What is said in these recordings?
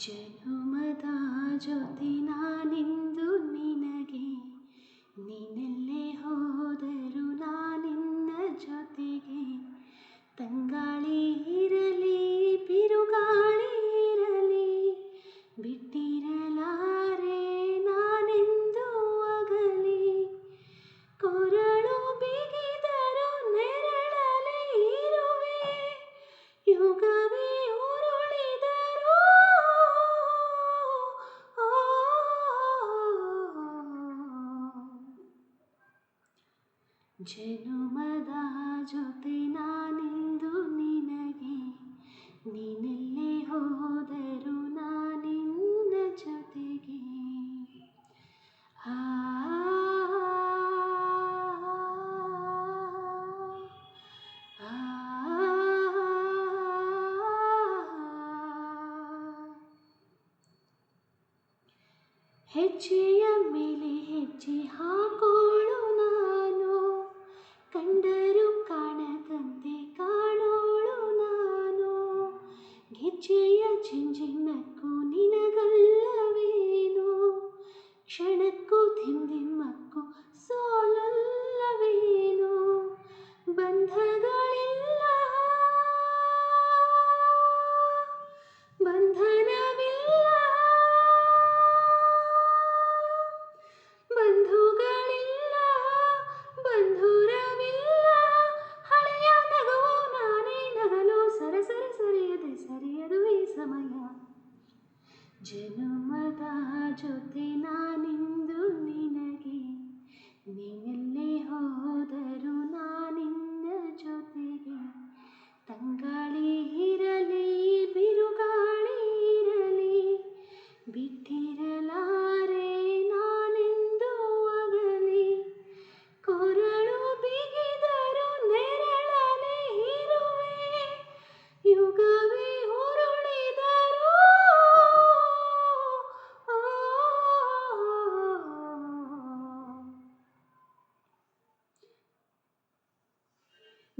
ಜನುಮದ ಜೊತೆ ನಾನೆಂದು ನಿನಗೆ ನೀನೆಲ್ಲ ಜನುಮದ ಜೊತೆ ನಾನಿಂದು ನಿನಗೆ ನೀನೆಲ್ಲಿ ಹೋದರು ನಾನಿನ್ನ ಜೊತೆಗೆ ಆ ಹೆಜ್ಜೆಯ ಮೇಲೆ ಹೆಜ್ಜೆ ಹಾಕೋಳು ಹೆಜ್ಜೆಯ ಜಿಂಜಿನಕ್ಕೂ ನಿನಗಲ್ಲವೇನೋ? ಕ್ಷಣಕ್ಕೂ ಧಿಮ್ ಧಿಮ್ಮಕ್ಕೂ ಸೋ ಜನ್ಮದ ಜೊತೆ ನಾನಿಂದು ನಿನಗೆ. ನಿನ್ನ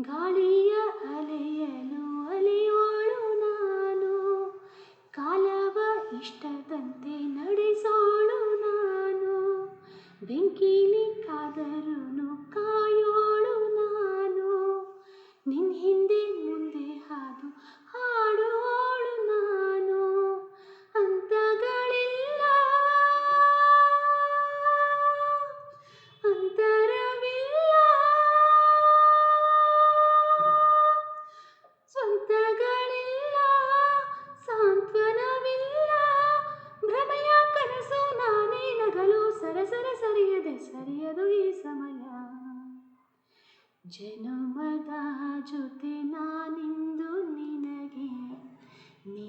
ಗಾಳಿಯ ಅಲೆಯನು ಅಲೆಯೋಳು ನಾನು ಕಾಲವ ಇಷ್ಟದಂತೆ ನಡೆಸೋಳು ನಾನು. ಬೆಂಕಿ ಜನುಮದ ಜೊತೆ ನಾನಿಂದು ನಿನಗೆ ನೀ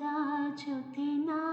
दा